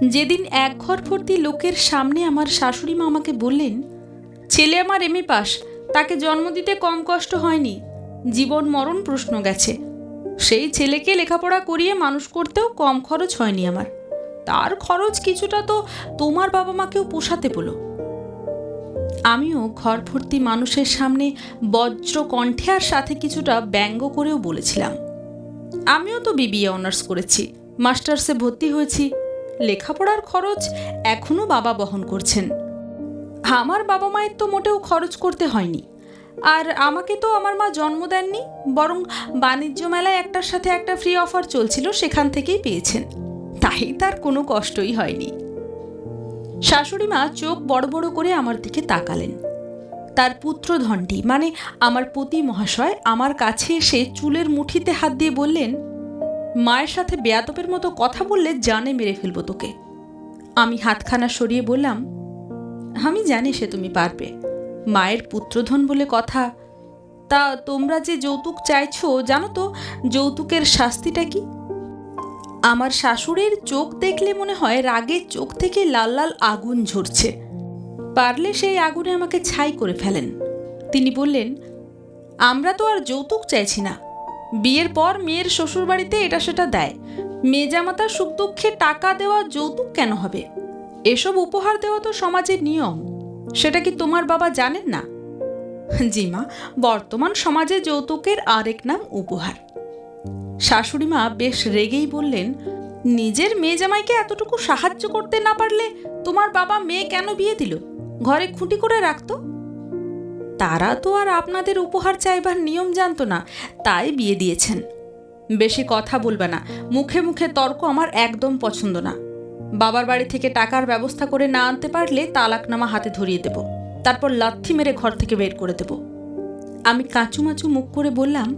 যেদিন এক ঘর লোকের সামনে আমার শাশুড়ি মা আমাকে বললেন, ছেলে আমার এমএ পাস, তাকে জন্ম দিতে কম কষ্ট হয়নি, জীবন মরণ প্রশ্ন গেছে। সেই ছেলেকে লেখাপড়া করিয়ে মানুষ করতেও কম খরচ হয়নি আমার। তার খরচ কিছুটা তো তোমার বাবা মাকেও পোষাতে বলো আমিও ঘর ভর্তি মানুষের সামনে বজ্র কণ্ঠে আর সাথে কিছুটা ব্যঙ্গ করেও বলেছিলাম। আমিও তো বিবিএ অনার্স করেছি, মাস্টার্সে ভর্তি হয়েছি লেখাপড়ার খরচ এখনও বাবা বহন করছেন। আমার বাবা মায়ের তো মোটেও খরচ করতে হয়নি। আর আমাকে তো আমার মা জন্ম দেননি, বরং বাণিজ্য মেলায় একটার সাথে একটা ফ্রি অফার চলছিল, সেখান থেকেই পেয়েছেন। তাই তার কোনো কষ্টই হয়নি। শাশুড়ি মা চোখ বড় বড় করে আমার দিকে তাকালেন। তার পুত্রধনটি মানে আমার পতি মহাশয়, আমার কাছে এসে চুলের মুঠিতে হাত দিয়ে বললেন মায়ের সাথে বেয়াতপের মতো কথা বললে জানে মেরে ফেলব তোকে। আমি হাতখানা সরিয়ে বললাম, আমি জানি সে তুমি পারবে। মায়ের পুত্রধন বলে কথা। তা তোমরা যে যৌতুক চাইছো, জানো তো যৌতুকের শাস্তিটা কি? আমার শাশুড়ির চোখ দেখলে মনে হয় রাগের চোখ থেকে লাল লাল আগুন ঝরছে। পারলে সেই আগুনে আমাকে ছাই করে ফেলেন। তিনি বললেন, আমরা তো আর যৌতুক চাইছি না। বিয়ের পর মেয়ের শ্বশুরবাড়িতে এটা সেটা দেয়। মেয়ে জামাতা সুখ দুঃখে টাকা দেওয়া যৌতুক কেন হবে? এসব উপহার দেওয়া তো সমাজের নিয়ম। সেটা কি তোমার বাবা জানেন না? জি মা, বর্তমান সমাজে যৌতুকের আরেক নাম উপহার। শাশুড়ি মা বেশ রেগেই বললেন, নিজের মেয়ে জামাইকে এতটুকু সাহায্য করতে না পারলে তোমার বাবা মেয়ে কেন বিয়ে দিল? ঘরে খুঁটি করে রাখতো? তারা তো আর আপনাদের উপহার চাইবার নিয়ম জানতো না, তাই বিয়ে দিয়েছেন। বেশি কথা বলবে না, মুখে মুখে তর্ক আমার একদম পছন্দ না। বাবার বাড়ি থেকে টাকার ব্যবস্থা করে না আনতে পারলে তালাকনামা হাতে ধরিয়ে দেব, তারপর লাথি মেরে ঘর থেকে বের করে দেব। আমি কাঁচুমাচু মুখ করে বললাম,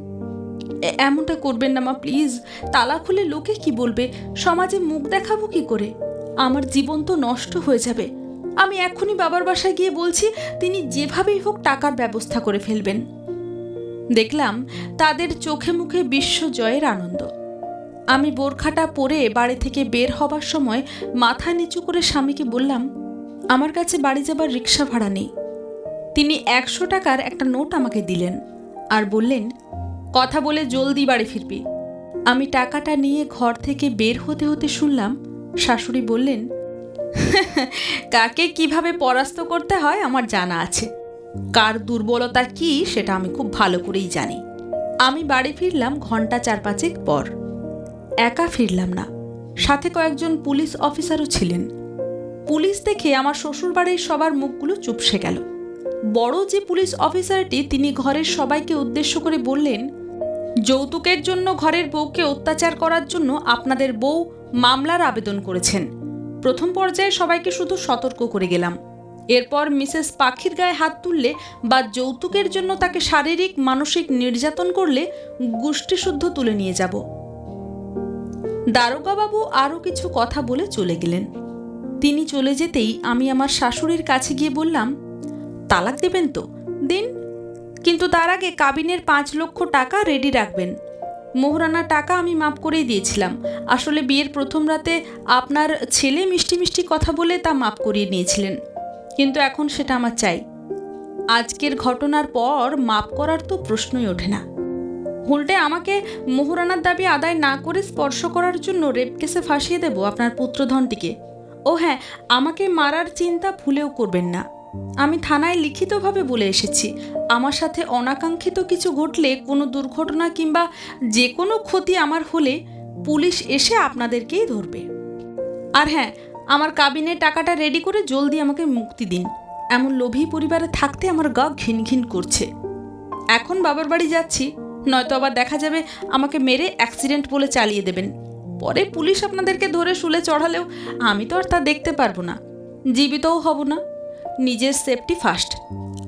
"এ- এমনটা করবেন না মা, প্লিজ। তালা খুলে লোকে কি বলবে? সমাজে মুখ দেখাবো কি করে? আমার জীবন তো নষ্ট হয়ে যাবে। আমি এখনই বাবার বাসায় গিয়ে বলছি, তিনি যেভাবেই হোক টাকার ব্যবস্থা করে ফেলবেন। দেখলাম তাদের চোখে মুখে বিশ্ব জয়ের আনন্দ। আমি বোরখাটা পরে বাড়ি থেকে বের হবার সময় মাথা নিচু করে স্বামীকে বললাম, আমার কাছে বাড়ি যাবার রিক্সা ভাড়া নেই। তিনি একশো টাকার একটা নোট আমাকে দিলেন আর বললেন, কথা বলে জলদি বাড়ি ফিরবি। আমি টাকাটা নিয়ে ঘর থেকে বের হতে হতে শুনলাম, শাশুড়ি বললেন কাকে কীভাবে পরাস্ত করতে হয় আমার জানা আছে। কার দুর্বলতা কি সেটা আমি খুব ভালো করেই জানি। আমি বাড়ি ফিরলাম ঘণ্টা চার পাঁচেক পর। একা ফিরলাম না। সাথে কয়েকজন পুলিশ অফিসারও ছিলেন। পুলিশ দেখে আমার শ্বশুরবাড়ির সবার মুখগুলো চুপসে গেল। বড় যে পুলিশ অফিসারটি, তিনি ঘরের সবাইকে উদ্দেশ্য করে বললেন, যৌতুকের জন্য ঘরের বউকে অত্যাচার করার জন্য আপনাদের বউ মামলার আবেদন করেছেন। প্রথম পর্যায়ে সবাইকে শুধু সতর্ক করে গেলাম। এরপর মিসেস পাখির গায়ে হাত তুললে বা যৌতুকের জন্য তাকে শারীরিক, মানসিক নির্যাতন করলে গোষ্ঠীশুদ্ধ তুলে নিয়ে যাব। দারোগাবাবু আরও কিছু কথা বলে চলে গেলেন। তিনি চলে যেতেই আমি আমার শাশুড়ির কাছে গিয়ে বললাম, তালাক দেবেন তো? দিন। কিন্তু তার আগে কাবিনের পাঁচ লক্ষ টাকা রেডি রাখবেন। মোহরানা টাকা আমি মাপ করেই দিয়েছিলাম। আসলে বিয়ের প্রথম রাতে আপনার ছেলে মিষ্টি মিষ্টি কথা বলে তা মাপ করিয়ে নিয়েছিলেন। কিন্তু এখন সেটা আমার চাই। আজকের ঘটনার পর মাপ করার তো প্রশ্নই ওঠে না। উল্টে আমাকে মোহরানার দাবি আদায় না করে স্পর্শ করার জন্য রেপ কেসে ফাঁসিয়ে দেব আপনার পুত্রধনটিকে। ও হ্যাঁ আমাকে মারার চিন্তা ভুলেও করবেন না। আমি থানায় লিখিতভাবে বলে এসেছি, আমার সাথে অনাকাঙ্ক্ষিত কিছু ঘটলে, কোনো দুর্ঘটনা কিংবা যে কোনো ক্ষতি আমার হলে পুলিশ এসে আপনাদেরকেই ধরবে। আর হ্যাঁ আমার কাবিনের টাকাটা রেডি করে জলদি আমাকে মুক্তি দিন। এমন লোভী পরিবারে থাকতে আমার গা ঘিন ঘিন করছে। এখন বাবার বাড়ি যাচ্ছি, নয়তো আবার দেখা যাবে আমাকে মেরে অ্যাক্সিডেন্ট বলে চালিয়ে দেবেন। পরে পুলিশ আপনাদেরকে ধরে শুলে চড়ালেও আমি তো আর তা দেখতে পারব না। জীবিতও হব না। নিজের সেফটি ফার্স্ট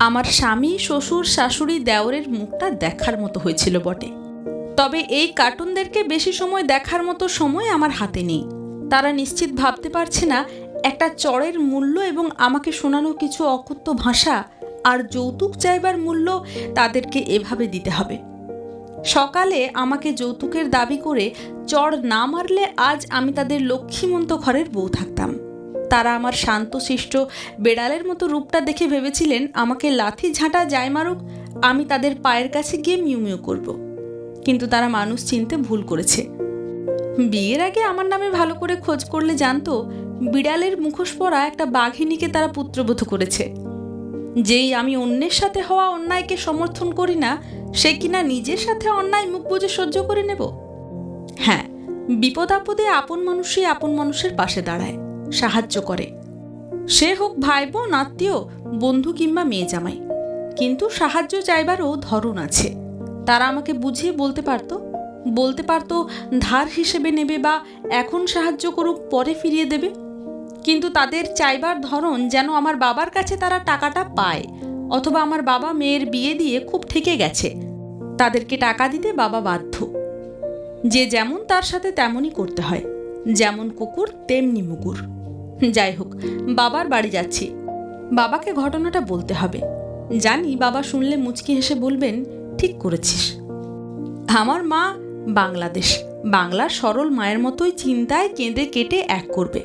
আমার স্বামী, শ্বশুর, শাশুড়ি দেওরের মুখটা দেখার মতো হয়েছিল বটে। তবে এই কার্টুনদেরকে বেশি সময় দেখার মতো সময় আমার হাতে নেই। তারা নিশ্চিত ভাবতে পারছে না, একটা চড়ের মূল্য এবং আমাকে শোনানো কিছু অকথ্য ভাষা আর যৌতুক চাইবার মূল্য তাদেরকে এভাবে দিতে হবে। সকালে আমাকে যৌতুকের দাবি করে চড় না মারলে আজ আমি তাদের লক্ষ্মীমন্ত ঘরের বউ থাকতাম। তারা আমার শান্তশিষ্ট বেড়ালের মতো রূপটা দেখে ভেবেছিলেন আমাকে লাথি ঝাঁটা যায় মারুক, আমি তাদের পায়ের কাছে গিয়ে মিউ মিউ করব। কিন্তু তারা মানুষ চিনতে ভুল করেছে। বিয়ের আগে আমার নামে ভালো করে খোঁজ করলে জানতো, বিড়ালের মুখোশ পরা একটা বাঘিনীকে তারা পুত্রবোধ করেছে। যেই আমি অন্যের সাথে হওয়া অন্যায়কে সমর্থন করি না, সে কিনা নিজের সাথে অন্যায় মুখ বুঝে সহ্য করে নেব? হ্যাঁ বিপদ আপদে আপন মানুষই আপন মানুষের পাশে দাঁড়ায়। সাহায্য করে। সে হোক ভাই বোন আত্মীয়, বন্ধু কিংবা মেয়ে জামাই, কিন্তু সাহায্য চাইবারও ধরন আছে। তারা আমাকে বুঝিয়ে বলতে পারতো বলতে পারতো ধার হিসেবে নেবে বা এখন সাহায্য করুক, পরে ফিরিয়ে দেবে। কিন্তু তাদের চাইবার ধরন যেন আমার বাবার কাছে তারা টাকাটা পায়, অথবা আমার বাবা মেয়ের বিয়ে দিয়ে খুব ঠেকে গেছে। তাদেরকে টাকা দিতে বাবা বাধ্য। যে যেমন তার সাথে তেমনই করতে হয়, যেমন কুকুর, তেমনি মুগুর যাই হোক, বাবার বাড়ি যাচ্ছি। বাবাকে ঘটনাটা বলতে হবে। জানি বাবা শুনলে মুচকি হেসে বলবেন, ঠিক করেছিস। আমার মা বাংলাদেশ। বাংলার সরল মায়ের মতোই চিন্তায় কেঁদে কেটে এক করবে।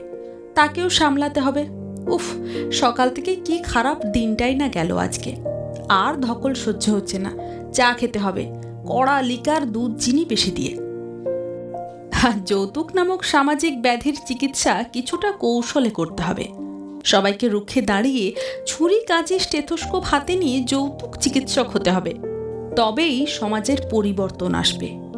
তাকেও সামলাতে হবে। উফ, সকাল থেকে কি খারাপ দিনটাই না গেল আজকে। আর ধকল সহ্য হচ্ছে না। চা খেতে হবে। কড়া লিকার দুধ, চিনি বেশি দিয়ে। যৌতুক নামক সামাজিক ব্যাধির চিকিৎসা কিছুটা কৌশলে করতে হবে। সবাইকে রুখে দাঁড়িয়ে ছুরি কাজে স্টেথোস্কোপ হাতে নিয়ে যৌতুক চিকিৎসক হতে হবে। তবেই সমাজের পরিবর্তন আসবে।